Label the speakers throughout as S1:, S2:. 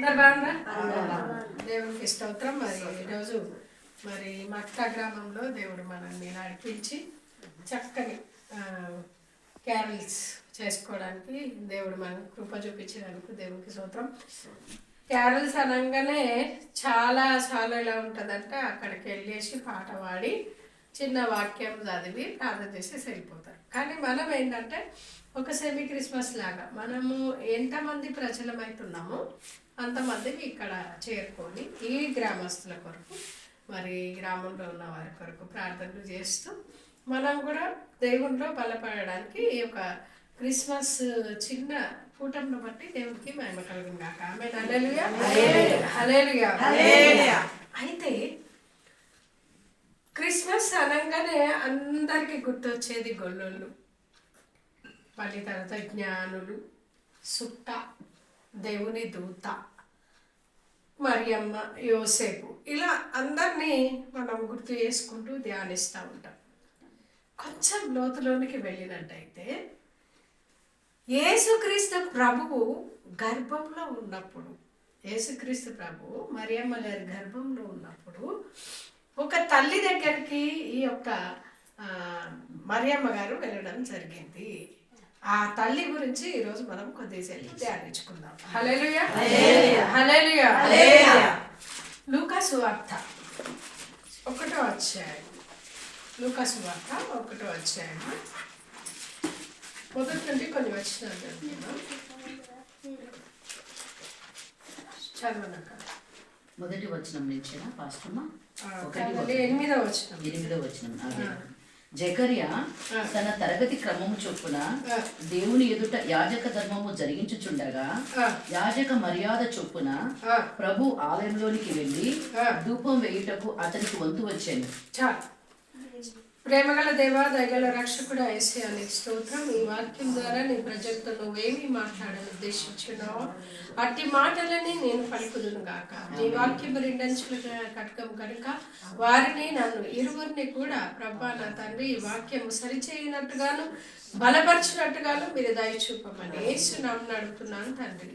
S1: అందరు బాగున్నా. స్తోత్రం. మరి ఈరోజు మరి మక్తా గ్రామంలో దేవుడు మనల్ని నడిపించి చక్కని క్యారల్స్ చేసుకోవడానికి దేవుడు మనకు కృప చూపించినందుకు దేవుడికి స్తోత్రం. క్యారల్స్ అనగానే చాలా చాలా ఎలా ఉంటుందంటే అక్కడికి వెళ్ళేసి పాట పాడి చిన్న వాక్యం చదివి ప్రార్థన చేసి వెళ్ళిపోతారు. కానీ మనం ఏంటంటే ఒక సెమీ క్రిస్మస్ లాగా మనము ఎంతమంది ప్రజలమైతున్నామో అంతమంది ఇక్కడ చేరుకొని ఈ గ్రామస్తుల కొరకు మరి గ్రామంలో ఉన్న వారి కొరకు ప్రార్థనలు చేస్తూ మనం కూడా దేవునిలో బలపడడానికి ఈ యొక్క క్రిస్మస్ చిన్న కూటమిని బట్టి దేవునికి మహిమ గాక ఆమె హలేలుగా అయితే క్రిస్మస్ అనగానే అందరికీ గుర్తొచ్చేది గొల్లోళ్ళు మళ్ళీ తర్వాత జ్ఞానులు సుట్ట దేవుని దూత. మరియమ్మ యోసేపు. ఇలా అందరినీ మనం గుర్తు చేసుకుంటూ ధ్యానిస్తూ ఉంటాం. కొంచెం లోతులోనికి వెళ్ళినట్టయితే యేసుక్రీస్తు ప్రభువు గర్భంలో ఉన్నప్పుడు యేసుక్రీస్తు ప్రభువు మరియమ్మ గారి గర్భంలో ఉన్నప్పుడు ఒక తల్లి దగ్గరికి ఈ యొక్క మరియమ్మ గారు వెళ్ళడం జరిగింది. ఆ తల్లి గురించి ఈరోజు మనం కొద్దిసేపు ధ్యానించుకుందాం. హల్లెలూయా. హల్లెలూయా. లూకాసు వార్త. ఒకటో అధ్యాయం. లూకాసు వార్త ఒకటో అధ్యాయం మొదటి నుండి కొన్ని వచ్చినాలు చదువుకుందాం. చదవనక్క.
S2: మొదటి వచనం నుంచేనా? పాస్టమ్మా? వచనం.
S1: ఎనిమిదో వచ్చిన
S2: ఎనిమిదో వచనం. అదే జకర్య. తన తరగతి క్రమము చొప్పున. దేవుని ఎదుట యాజక ధర్మము జరిగించుచుండగా యాజక మర్యాద చొప్పున ప్రభు ఆలయంలోనికి వెళ్ళి. ధూపం వేయుటకు అతనికి వంతు వచ్చాను
S1: ప్రేమగల దేవా దయగల రక్షకుడు అనే స్తోత్రం. ఈ వాక్యం ద్వారా నీ ప్రజలతో నువ్వేమి మాట్లాడాలని ఉద్దేశించున్నావో అట్టి మాటలని నేను పలుకుదును గాక. నీ వాక్యం రెండంచుల కటకం కనుక వారిని నన్ను ఇరువురిని కూడా ప్రభా నా తండ్రి ఈ వాక్యం సరిచేయనట్టుగాను బలపరిచినట్టుగాను మీరు దయ చూపమని యేసు నామమున అడుగుతున్నాను తండ్రి.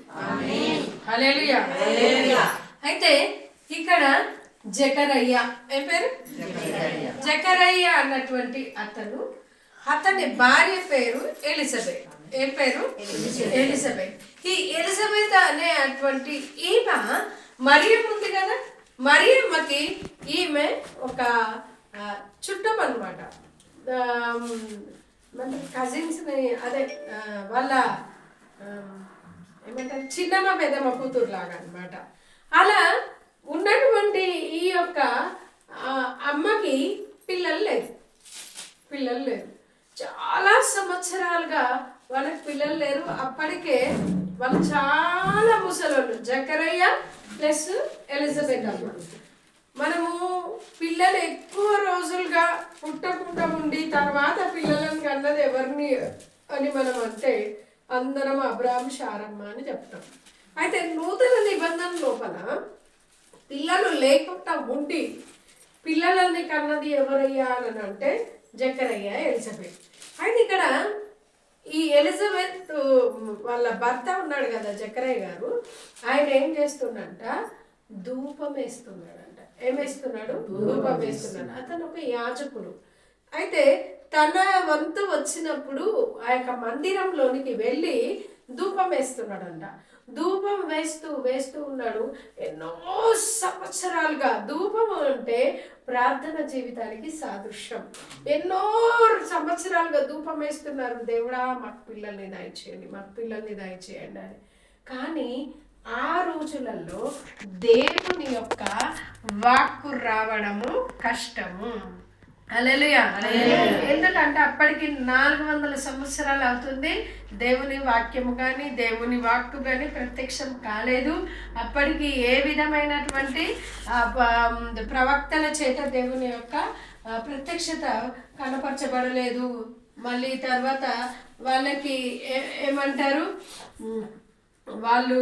S1: అయితే ఇక్కడ జకరయ్య. ఏ పేరు?
S2: జకర్య.
S1: జకరయ్య అన్నటువంటి అతను. అతని భార్య పేరు ఎలిజబెత్. ఏ పేరు? ఎలిజబెత్. ఈ ఎలిజబెత్ అనే అటువంటి ఈమె మరియం ఉంది కదా? మరియమ్మకి ఈమె ఒక చుట్టం అనమాట మన కజిన్స్ని అదే వాళ్ళ ఏమంటారు? చిన్నమ్మ పెద్దమ్మ కూతురు లాగా అనమాట అలా ఉన్నటువంటి ఈ యొక్క అమ్మకి పిల్లలు లేదు. పిల్లలు లేరు చాలా సంవత్సరాలుగా వాళ్ళకి పిల్లలు లేరు. అప్పటికే వాళ్ళు చాలా ముసలోళ్ళు. జకరయ్య ప్లస్ ఎలిజబెత్ అమ్మ. మనము పిల్లలు ఎక్కువ రోజులుగా పుట్టకుండా ఉండి తర్వాత పిల్లలను కన్నది ఎవరిని అని మనం అంటే అందరం అబ్రాహం శారమ్మ అని చెప్తాం. అయితే నూతన నిబంధన లోపల పిల్లలు లేకుండా ఉండి పిల్లలని కన్నది ఎవరయ్యా అని అంటే జకరయ్య ఎలిజబెత్. అయితే ఇక్కడ ఈ ఎలిజబెత్ వాళ్ళ భర్త ఉన్నాడు కదా జకరయ్య గారు ఆయన ఏం చేస్తుండంట? ధూపం వేస్తున్నాడంట. ఏం వేస్తున్నాడు? ధూపం వేస్తున్నాడు. అతను ఒక యాజకుడు. అయితే తన వంతు వచ్చినప్పుడు ఆ యొక్క మందిరంలోనికి వెళ్ళి ధూపం వేస్తున్నాడంట. ధూపం వేస్తూ వేస్తూ ఉన్నాడు. ఎన్నో సంవత్సరాలుగా ధూపం అంటే ప్రార్థన జీవితానికి సాదృశ్యం. ఎన్నో సంవత్సరాలుగా ధూపం వేస్తున్నారు. దేవుడా మాకు పిల్లల్ని దయచేయండి మాకు పిల్లల్ని దయచేయండి అని. కానీ ఆ రోజులలో దేవుని యొక్క వాక్కు రావడము కష్టము. ఎందుకంటే అప్పటికి నాలుగు వందల సంవత్సరాలు అవుతుంది. దేవుని వాక్యము కానీ దేవుని వాక్కు కానీ ప్రత్యక్షం కాలేదు. అప్పటికి ఏ విధమైనటువంటి ప్రవక్తల చేత దేవుని యొక్క ప్రత్యక్షత కనపరచబడలేదు. మళ్ళీ తర్వాత వాళ్ళకి ఏ- ఏమంటారు? వాళ్ళు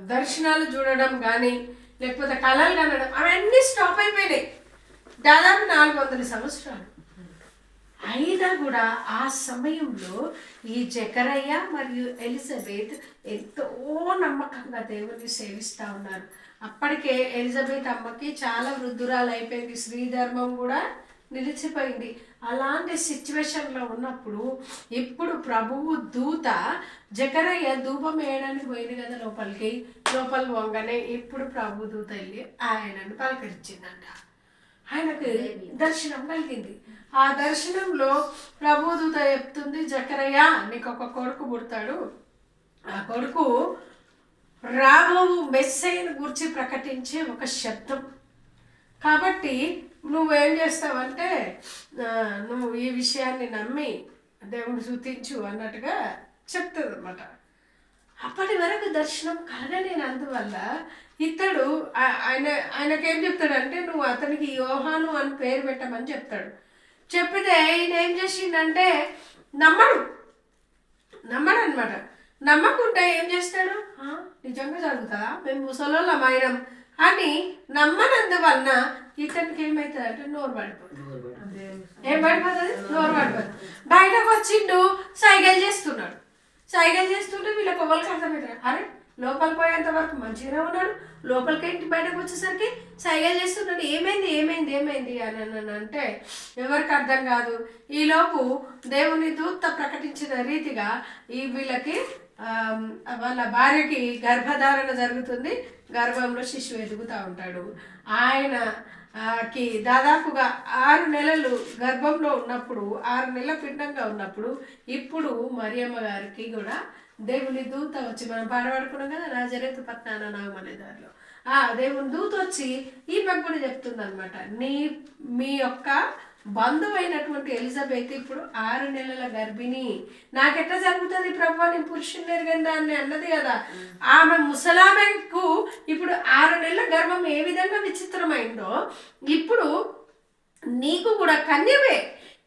S1: దర్శనాలు చూడడం కానీ లేకపోతే కళలు కనడం అవన్నీ స్టాప్ అయిపోయినాయి. దాదాపు నాలుగు వందల సంవత్సరాలు. అయినా కూడా ఆ సమయంలో ఈ జకరయ్య మరియు ఎలిజబెత్ ఎంతో నమ్మకంగా దేవుని సేవిస్తూ ఉన్నారు. అప్పటికే ఎలిజబెత్ అమ్మకి చాలా వృద్ధురాలు అయిపోయింది. శ్రీధర్మం కూడా నిలిచిపోయింది. అలాంటి సిచ్యువేషన్లో ఉన్నప్పుడు ఇప్పుడు ప్రభువు దూత జకరయ్య ధూపం వేయడానికి పోయింది కదా లోపలికి. లోపల పోగానే ఇప్పుడు ప్రభు దూత వెళ్ళి ఆయనను పలకరించిందంట. ఆయనకు దర్శనం కలిగింది. ఆ దర్శనంలో ప్రభు దూత చెప్తుంది జకరయ్య నీకు ఒక కొడుకు పుడతాడు. ఆ కొడుకు రాబోవు మెస్సైని గురించి ప్రకటించే ఒక శబ్దం. కాబట్టి నువ్వేం చేస్తావంటే నువ్వు ఈ విషయాన్ని నమ్మి దేవుని శృతించు అన్నట్టుగా చెప్తుంది అనమాట అప్పటి వరకు దర్శనం కలగలేనందువల్ల ఇతడు ఆయన ఆయనకేం చెప్తాడంటే నువ్వు అతనికి యోహాను అని పేరు పెట్టమని చెప్తాడు. చెప్పితే ఈయన ఏం చేసిండంటే నమ్మడు. నమ్మడు అనమాట నమ్మకుంటే ఏం చేస్తాడు? "ఆ, నిజంగా జరుగుతుందా మేము ముసలోళ్ళం అయినాం అని నమ్మనందువలన ఇతనికి ఏమవుతుంది అంటే నోరు పడిపోతుంది. ఏం పడిపోతుంది? నోరు పడిపోతుంది. బయటకు వచ్చిండు సైకిల్ చేస్తున్నాడు. సైకిల్ చేస్తుంటే వీళ్ళకి ఎవరికి అర్థమవుతారు అరే లోపల పోయేంత వరకు మంచిగానే ఉన్నాడు. లోపలికి ఇంటి బయటకు వచ్చేసరికి సైకిల్ చేస్తున్నాడు. ఏమైంది ఏమైంది ఏమైంది అని అంటే ఎవరికి అర్థం కాదు. ఈలోపు దేవుని దూత ప్రకటించిన రీతిగా ఈ వీళ్ళకి వాళ్ళ భార్యకి గర్భధారణ జరుగుతుంది. గర్భంలో శిశువు ఎదుగుతూ ఉంటాడు. ఆయన కి దాదాపుగా ఆరు నెలలు గర్భంలో ఉన్నప్పుడు ఆరు నెలల పిండంగా ఉన్నప్పుడు ఇప్పుడు మరియమ్మ గారికి కూడా దేవుని దూత వచ్చి మనం పాడబడుకున్నాం కదా నా జరేతు నాగం అనే దారిలో. ఆ దేవుని దూత వచ్చి ఈ కూడా చెప్తుంది అనమాట నీ మీ యొక్క బంధువైనటువంటి ఎలిజబెత్ ఇప్పుడు ఆరు నెలల గర్భిణి. నాకెట్లా జరుగుతుంది ప్రభు? నేను పురుషుని ఎరగండి అని అన్నది కదా. ఆమె ముసలామెకు ఇప్పుడు ఆరు నెలల గర్భం ఏ విధంగా విచిత్రమైందో ఇప్పుడు నీకు కూడా కన్యవే.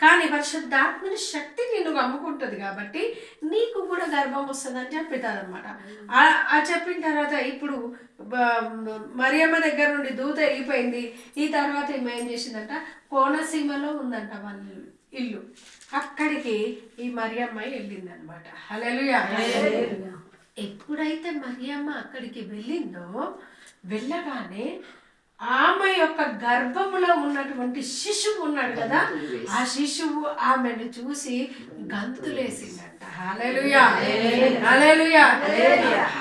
S1: కానీ పరిశుద్ధాత్మని శక్తి నిన్ను అమ్ముకుంటుంది కాబట్టి నీకు కూడా గర్భం వస్తుందని చెప్తారు అనమాట ఆ చెప్పిన తర్వాత ఇప్పుడు మరియమ్మ దగ్గర నుండి దూత వెళ్ళిపోయింది. ఈ తర్వాత ఈమె ఏం చేసిందంట? కోనసీమలో ఉందంట వాళ్ళ ఇల్లు. అక్కడికి ఈ మరియమ్మ వెళ్ళింది అనమాట హలలుయా ఎప్పుడైతే మరియమ్మ అక్కడికి వెళ్ళిందో వెళ్ళగానే ఆమె యొక్క గర్భములో ఉన్నటువంటి శిశువు ఉన్నాడు కదా ఆ శిశువు ఆమెను చూసి గంతులేసిందంట.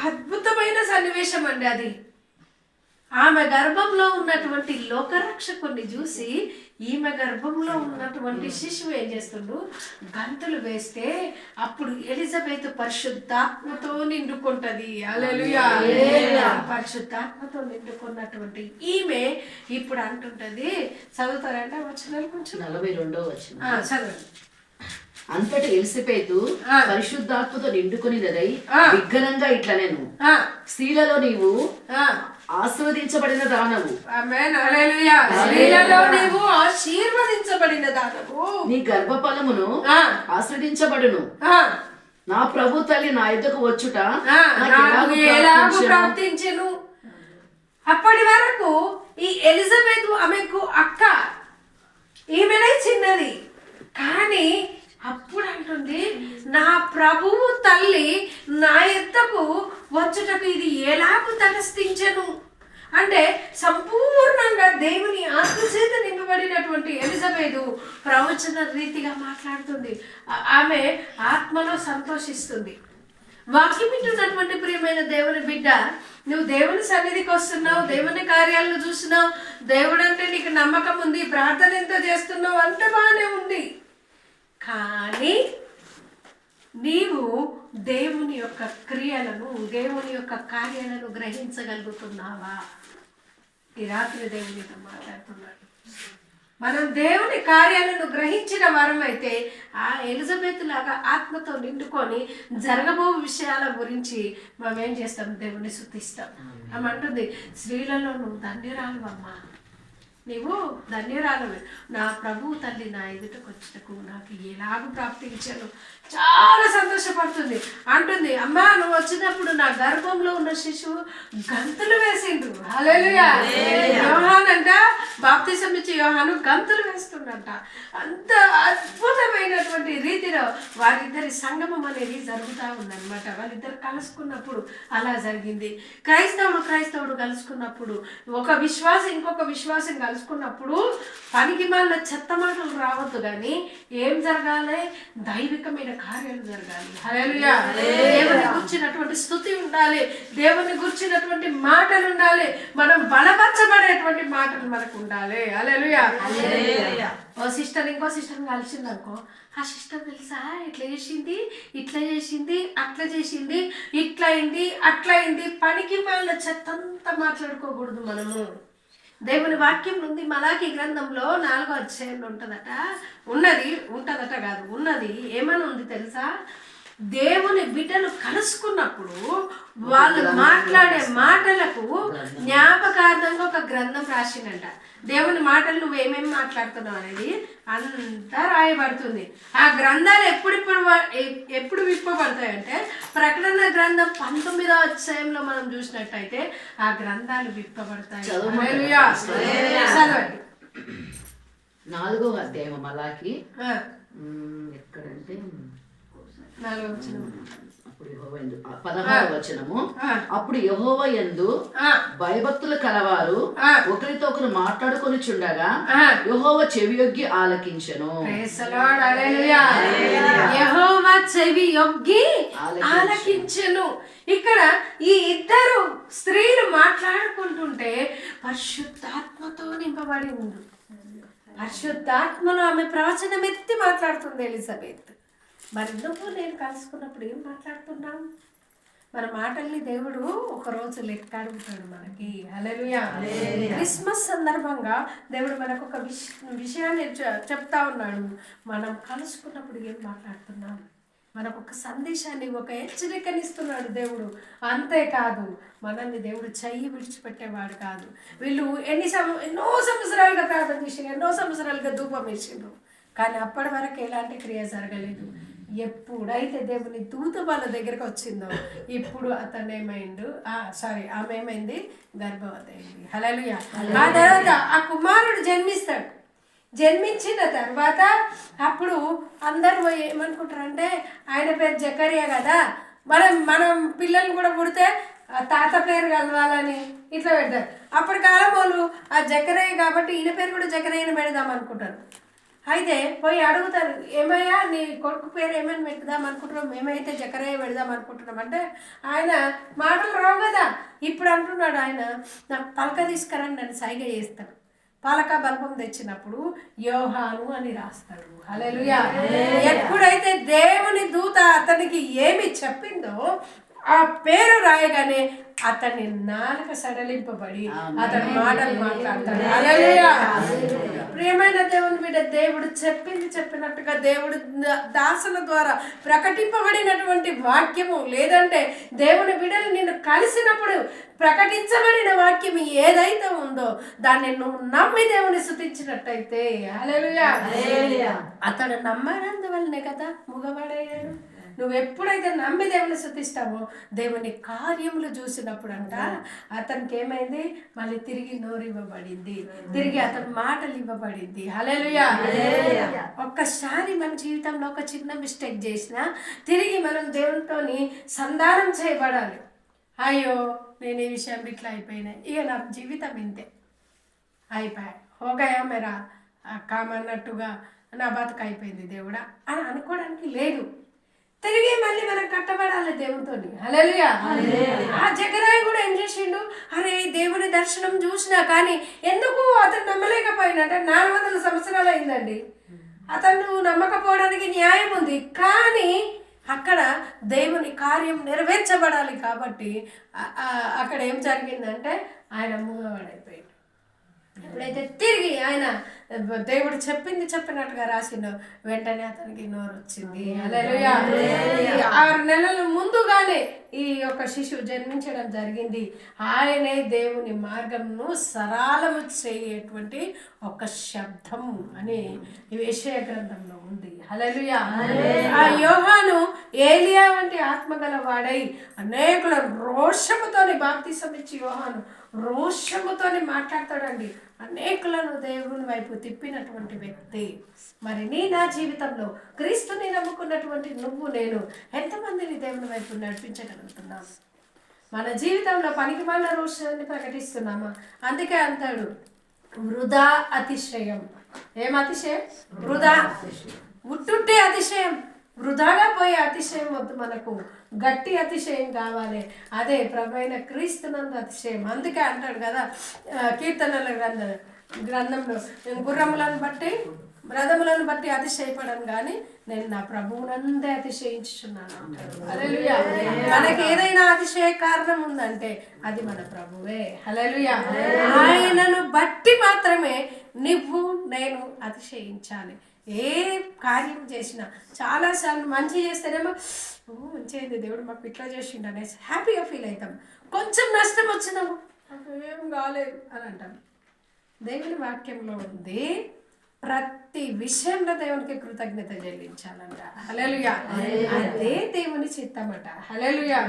S1: అద్భుతమైన సన్నివేశం అండి అది. ఆమె గర్భంలో ఉన్నటువంటి లోకరక్షకుని చూసి ఈమె గర్భంలో ఉన్నటువంటి శిశువు ఏం చేస్తుండు? గంతులు వేస్తే అప్పుడు ఎలిజబెత్ పరిశుద్ధాత్మతో నిండుకుంటది. పరిశుద్ధాత్మతో నిండుకున్నటువంటి ఈమె ఇప్పుడు అంటుంటది. చదువుతారంటే వచ్చిన కొంచెం?
S2: నలభై రెండో వచ్చిన
S1: చదవండి.
S2: అంతటి ఎలిసిపేతు. పరిశుద్ధాత్మతో నిండుకొనిదై
S1: ఆ.
S2: విఘ్నంగా ఇట్లా నేను
S1: ఆ,
S2: స్త్రీలలో నీవు
S1: ఆ.
S2: ఆశీర్వదించబడిన దానవు.
S1: నీవు ఆశీర్వదించబడిన
S2: నీ గర్భఫలమును
S1: ఆ,
S2: ఆశ్రదించబడును.
S1: ఆ,
S2: నా ప్రభు తల్లి నా యుద్ధకు వచ్చుట ప్రార్థించెను?
S1: ప్రార్థించెను అప్పటి వరకు ఈ ఎలిజబెత్ ఆమెకు అక్క. ఈమెనే చిన్నది. కానీ అప్పుడు అంటుంది నా ప్రభువు తల్లి నా ఎద్దకు వచ్చుటకు ఇది ఎలాగూ తటస్థించను అంటే సంపూర్ణంగా దేవుని ఆత్మచేత నింపబడినటువంటి ఎలిజబెత్ ప్రవచన రీతిగా మాట్లాడుతుంది. ఆమె ఆత్మలో సంతోషిస్తుంది. వాక్యం వింటున్నటువంటి ప్రియమైన దేవుని బిడ్డ నువ్వు దేవుని సన్నిధికి వస్తున్నావు దేవుని కార్యాలను చూస్తున్నావు దేవుడు అంటే నీకు నమ్మకం ఉంది ప్రార్థన ఎంత చేస్తున్నావు అంత బాగానే ఉంది. కానీ నీవు దేవుని యొక్క క్రియలను దేవుని యొక్క కార్యాలను గ్రహించగలుగుతున్నావా? ఈ రాత్రి దేవునితో మాట్లాడుతున్నాడు. మనం దేవుని కార్యాలను గ్రహించిన వారం అయితే ఆ ఎలిజబెత్ లాగా ఆత్మతో నిండుకొని జరగబో విషయాల గురించి మనం ఏం చేస్తాం? దేవుని శుద్ధిస్తాం ఆమె అంటుంది స్త్రీలలో నువ్వు ధన్యురాలు అమ్మా నీవు ధన్యురాలవి. నా ప్రభు తల్లి నా ఎదుటకు వచ్చినకు నాకు ఎలాగ ప్రాప్తించాను చాలా సంతోషపడుతుంది. అంటుంది అమ్మా నువ్వు వచ్చినప్పుడు నా గర్భంలో ఉన్న శిశువు గంతులు వేసిండు. హల్లెలూయా. యోహాన్ అంట బాప్తిసం ఇచ్చే యోహాను గంతులు వేస్తుండంట. అంత అద్భుతమైనటువంటి రీతిలో వారిద్దరి సంగమం అనేది జరుగుతూ ఉందన్నమాట. వాళ్ళిద్దరు కలుసుకున్నప్పుడు అలా జరిగింది. క్రైస్తవుడు క్రైస్తవుడు కలుసుకున్నప్పుడు ఒక విశ్వాసం ఇంకొక విశ్వాసం కలుసుకున్నప్పుడు పనికి మాలిన చెత్త మాటలు రావద్దు కానీ ఏం జరగాలి? దైవికమైన కార్యాలు జరగాలి. దేవుని గుర్చినటువంటి స్థుతి ఉండాలి. దేవుని గుర్చినటువంటి మాటలు ఉండాలి. మనం బలపరచబడేటువంటి మాటలు మనకు ఉండాలి ఓ సిస్టర్ ఇంకో సిస్టర్ కలిసింది అనుకో ఆ సిస్టర్ తెలుసా? ఇట్లా చేసింది ఇట్లా చేసింది అట్లా చేసింది ఇట్లా అయింది అట్లా అయింది. పనికి మాలిన చెత్తంతా మాట్లాడుకోకూడదు మనము. దేవుని వాక్యం ఉంది మలాకి గ్రంథంలో నాలుగో అధ్యాయంలో ఉంటుందట. ఉన్నది ఉంటుందట కాదు ఉన్నది ఏమని ఉంది తెలుసా? దేవుని బిడ్డలు కలుసుకున్నప్పుడు వాళ్ళు మాట్లాడే మాటలకు జ్ఞాపకార్థంగా ఒక గ్రంథం రాసిందంట. దేవుని మాటలు నువ్వు ఏమేమి మాట్లాడుతున్నావు అనేది అంతా రాయబడుతుంది. ఆ గ్రంథాలు ఎప్పుడిప్పుడు ఎప్పుడు విప్పబడతాయంటే ప్రకటన గ్రంథం పంతొమ్మిదో అధ్యాయంలో మనం చూసినట్టయితే ఆ గ్రంథాలు విప్పబడతాయి. చదవండి.
S2: నాలుగో అధ్యాయం ఉమ్, ఎక్కడంటే. అప్పుడు యెహోవా యందు ఆ, పదహారవ వచనము. అప్పుడు యహోవ ఎందు
S1: ఆ,
S2: భయభక్తులు కలవారు
S1: ఆ.
S2: ఒకరితో ఒకరు మాట్లాడుకొని చుండగా
S1: ఆ.
S2: యహోవ ఆలకించెను.
S1: The Lord. Hallelujah. యెహోవా చెవి యొగ్గి
S2: ఆలకించెను.
S1: ఆలకించెను. ఇక్కడ ఈ ఇద్దరు స్త్రీలు మాట్లాడుకుంటుంటే పరిశుద్ధాత్మతో నింపబడి ఉంది. పరిశుద్ధాత్మలో ఆమె ప్రవచనం ఎత్తి మాట్లాడుతుంది ఎలిజబెత్. మరి నువ్వు నేను కలుసుకున్నప్పుడు ఏం మాట్లాడుతున్నాం మన మాటల్ని దేవుడు ఒక రోజు లెక్క అడుగుతాడు మనకి. హల్లెలూయా. క్రిస్మస్ సందర్భంగా దేవుడు మనకు ఒక విష విషయాన్ని చెప్తా ఉన్నాడు. మనం కలుసుకున్నప్పుడు ఏం మాట్లాడుతున్నాం? మనకు ఒక సందేశాన్ని ఒక హెచ్చరికనిస్తున్నాడు దేవుడు. అంతేకాదు మనల్ని దేవుడు చెయ్యి విడిచిపెట్టేవాడు కాదు. వీళ్ళు ఎన్ని సం ఎన్నో సంవత్సరాలుగా ప్రార్థన చేసిండ్రు ఎన్నో సంవత్సరాలుగా ధూపం వేసిండ్రు. కానీ అప్పటి వరకు ఎలాంటి క్రియ జరగలేదు. ఎప్పుడైతే దేవుని దూత వాళ్ళ దగ్గరకు వచ్చిందో ఇప్పుడు అతను ఏమైండు? సారీ ఆమె ఏమైంది? గర్భవతి అయింది హల్లెలూయా ఆ తర్వాత ఆ కుమారుడు జన్మిస్తాడు. జన్మించిన తర్వాత అప్పుడు అందరూ పోయి ఏమనుకుంటారంటే ఆయన పేరు జకరియా కదా మనం మనం పిల్లలు కూడా పుడితే ఆ తాత పేరు కలవాలని ఇట్లా పెడతారు. అప్పటి కాలం వాళ్ళు ఆ జకరయ్య కాబట్టి ఈయన పేరు కూడా జకరయ్యని పెడదాం అనుకుంటారు. అయితే పోయి అడుగుతారు ఏమయ్యా నీ కొడుకు పేరు ఏమైనా పెడదాం అనుకుంటున్నాం మేమైతే జకరయ్య పెడదాం అనుకుంటున్నాం. అంటే ఆయన మాటలు రావు కదా. ఇప్పుడు అంటున్నాడు ఆయన నాకు పలక తీసుకురండి నన్ను సైగ చేస్తాడు పాలక బల్బం తెచ్చినప్పుడు యోహాను అని రాస్తాడు. హల్లెలూయా. ఎప్పుడైతే దేవుని దూత అతనికి ఏమి చెప్పిందో ఆ పేరు రాయగానే అతని నాలుక సడలింపబడి అతని మాటలు మాట్లాడతాడు. ప్రియమైన దేవుని బిడ్డ దేవుడు చెప్పింది చెప్పినట్టుగా దేవుడు దాసుల ద్వారా ప్రకటింపబడినటువంటి వాక్యము లేదంటే దేవుని బిడ్డలు నిన్ను కలిసినప్పుడు ప్రకటించబడిన వాక్యం ఏదైతే ఉందో దాన్ని నువ్వు నమ్మి దేవుని స్థుతించినట్టయితే. హల్లెలూయా అతడు నమ్మనందువల్లనే కదా ముగబడయ్యాడు నువ్వు ఎప్పుడైతే నమ్మి దేవుని స్థుతిస్తావో దేవుని కార్యములు చూసినప్పుడు అంట అతనికి ఏమైంది మళ్ళీ తిరిగి నోరు ఇవ్వబడింది తిరిగి అతని మాటలు ఇవ్వబడింది హల్లెలూయా. ఒక్కసారి మన జీవితంలో ఒక చిన్న మిస్టేక్ చేసినా తిరిగి మనం దేవునితోని సంధానం చేయబడాలి. అయ్యో నేను ఈ విషయం ఇట్లా అయిపోయినా. ఇక నా జీవితం ఇంతే. అయిపోయా. హోగయా మేరా. కామన్నట్టుగా నా బతుకు అయిపోయింది దేవుడా. అని అనుకోవడానికి లేదు. తిరిగి మళ్ళీ మనం కట్టబడాలి హల్లెలూయా. ఆ జగరాయి కూడా ఏం చేసిండు? అరే దేవుని దర్శనం చూసినా కానీ ఎందుకు అతను నమ్మలేకపోయినట్టే నాలుగు వందల సంవత్సరాలు అయిందండి. అతను నమ్మకపోవడానికి న్యాయం ఉంది. కానీ అక్కడ దేవుని కార్యం నెరవేర్చబడాలి కాబట్టి అక్కడ ఏం జరిగిందంటే ఆయన మూగవాడైపోయాడు. ఎప్పుడైతే తిరిగి ఆయన దేవుడు చెప్పింది చెప్పినట్టుగా రాసిండు. వెంటనే అతనికి నోరు వచ్చింది. ఆరు నెలల ముందుగానే ఈ యొక్క శిశువు జన్మించడం జరిగింది. ఆయనే దేవుని మార్గంను సరళము చేయటువంటి ఒక శబ్దం అని విషయ గ్రంథంలో ఉంది. హల్లెలూయా. ఆ యోహాను ఏలియా వంటి ఆత్మగల వాడై అనేకుల రోషముతోని బాప్తిసం ఇచ్చి యోహాను రోషముతోని మాట్లాడతాడండి. అనేకులను దేవుని వైపు తిప్పినటువంటి వ్యక్తి. మరి నీ నా జీవితంలో క్రీస్తుని నమ్ముకున్నటువంటి నువ్వు నేను ఎంతమందిని దేవుని వైపు నడిపించగలుగుతున్నాం? మన జీవితంలో పనికి మాలిన రోషాన్ని ప్రకటిస్తున్నామా? అందుకే అంటాడు వృధా అతిశయం. ఏం అతిశయం? వృధా. ఉట్టుట్టే అతిశయం. వృధాగా పోయే అతిశయం వద్దు మనకు. గట్టి అతిశయం కావాలి. అదే ప్రభైన క్రీస్తునందు అతిశయం. అందుకే అంటాడు కదా కీర్తనల గ్రంథ గ్రంథంలో నేను గుర్రములను బట్టి రథములను బట్టి అతిశయపడను కానీ నేను నా ప్రభువునందే అతిశయించుచున్నాను. అంటాడు హల్లెలూయా. మనకి ఏదైనా అతిశయ కారణం ఉందంటే అది మన ప్రభువే. హల్లెలూయా. ఆయనను బట్టి మాత్రమే నువ్వు నేను అతిశయించాలి. ఏ కార్యం చేసినా చాలాసార్లు మంచి చేస్తేనేమో ఓ మంచిగా దేవుడు మాకు ఇట్లా చేసిండు అనేసి హ్యాపీగా ఫీల్ అవుతాం కొంచెం నష్టం వచ్చిందేమో నాకు ఏం కాలేదు అని అంటాం. దేవుని వాక్యంలో ఉంది ప్రతి విషయంలో దేవునికి కృతజ్ఞత చెల్లించాలంట. హల్లెలూయా. అదే దేవుని చిత్తమట. హల్లెలూయా.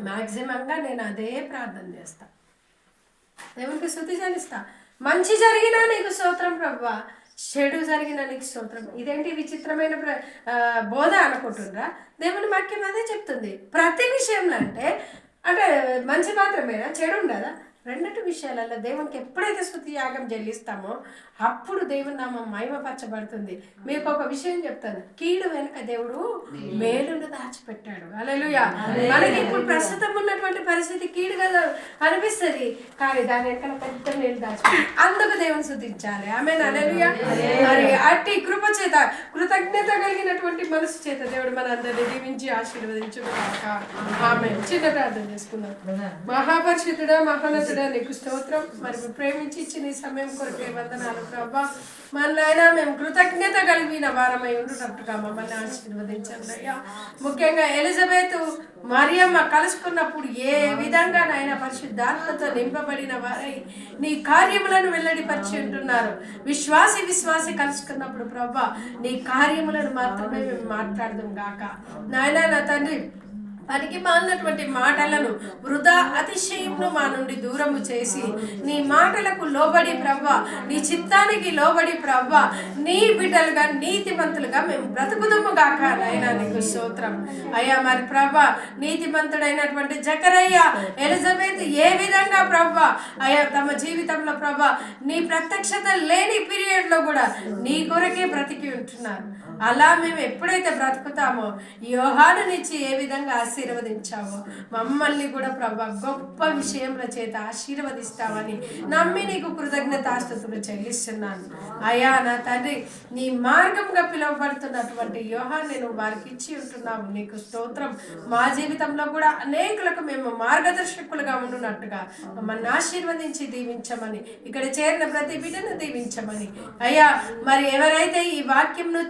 S1: మాక్సిమం గా నేను అదే ప్రార్థన చేస్తా. దేవునికి స్థుతి చెల్లిస్తా. మంచి జరిగినా నీకు స్తోత్రం ప్రభా. చెడు జరిగిన నీకు స్తోత్రం. ఇదేంటి విచిత్రమైన ప్ర బోధ అనుకుంటుండ్రా దేవుని వాక్యం అదే చెప్తుంది. ప్రతి విషయంలో అంటే అంటే మంచి మాత్రమేనా? చెడు ఉండదా? రెండటి విషయాలలో దేవునికి ఎప్పుడైతే స్థుతి యాగం చెల్లిస్తామో అప్పుడు దేవుని నామం మహిమపరచబడుతుంది. మీకు ఒక విషయం చెప్తాను. కీడు వెనుక దేవుడు మేలును దాచిపెట్టాడు. అలెలుయా మనకి ఇప్పుడు ప్రస్తుతం ఉన్నటువంటి పరిస్థితి కీడు కదా అనిపిస్తుంది. కానీ దాని వెనకాల పెద్ద మేలు దాచిపెట్టాడు. అందుకు దేవుని స్థుతించాలి. ఆమె అలెలుయా మరి అట్టి కృప చేత కృతజ్ఞత కలిగినటువంటి మనసు చేత దేవుడు మన అందరిని దీవించి ఆశీర్వదించు ఆమె చిన్న ప్రార్థన చేసుకుందాం. మహాపరిషుతుడా మహోన్నతుడా నీకు స్తోత్రం. మరి ప్రేమించి ఇచ్చిన ఈ సమయం కొరకే వందనాలు ప్రభా. మన నాయన మేము కృతజ్ఞత కలిగిన వారమై ఉండునట్టుగా మమ్మల్ని ఆశీర్వదించండి అయ్యా. ముఖ్యంగా ఎలిజబెత్ మరియమ్మ కలుసుకున్నప్పుడు ఏ విధంగా నాయన పరిశుద్ధాత్మతో నింపబడిన వారై నీ కార్యములను వెల్లడిపరిచి ఉంటున్నారు. విశ్వాసి విశ్వాసి కలుసుకున్నప్పుడు ప్రభా నీ కార్యములను మాత్రమే మేము మాట్లాడదాం గాక. నాయన నా తండ్రి పనికి మాలినటువంటి మాటలను వృధా అతిశయంను మా నుండి దూరము చేసి నీ మాటలకు లోబడి ప్రవ్వ నీ చిత్తానికి లోబడి ప్రవ్వ నీ బిడ్డలుగా నీతిమంతులుగా మేము బ్రతుకుదము గాక నాయనా నీకు స్తోత్రం. అయ్యా మరి ప్రవ్వ నీతిమంతుడైనటువంటి జకరయ్య ఎలిజబెత్ ఏ విధంగా ప్రవ్వ? అయ్యా తమ జీవితంలో ప్రభ నీ ప్రత్యక్షత లేని పీరియడ్లో కూడా నీ కొరకే బ్రతికి ఉంటున్నారు. అలా మేము ఎప్పుడైతే బ్రతుకుతామో యోహానునిచ్చి ఏ విధంగా ఆశీర్వదించామో మమ్మల్ని కూడా ప్రభా గొప్ప విషయముల చేత ఆశీర్వదిస్తామని నమ్మి నీకు కృతజ్ఞతాస్తుతులు చెల్లిస్తున్నాను. అయా నా తండ్రి నీ మార్గంగా పిలువబడుతున్నటువంటి యోహాన్ నేను వారికి ఇచ్చి ఉంటున్నాము నీకు స్తోత్రం. మా జీవితంలో కూడా అనేకులకు మేము మార్గదర్శకులుగా ఉండునట్టుగా మమ్మల్ని ఆశీర్వదించి దీవించమని ఇక్కడ చేరిన ప్రతి బిడ్డను దీవించమని. అయ్యా మరి ఎవరైతే ఈ వాక్యంను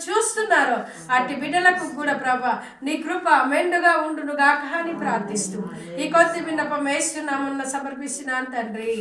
S1: చూస్తున్నారో అట్టి బిడ్డలకు కూడా ప్రభా నీ కృప మెండుగా ఉండును గాక అని ప్రార్థిస్తూ ఈ కొద్ది విన్నపం వేస్తున్నామన్న సమర్పిస్తున్నాను తండ్రి.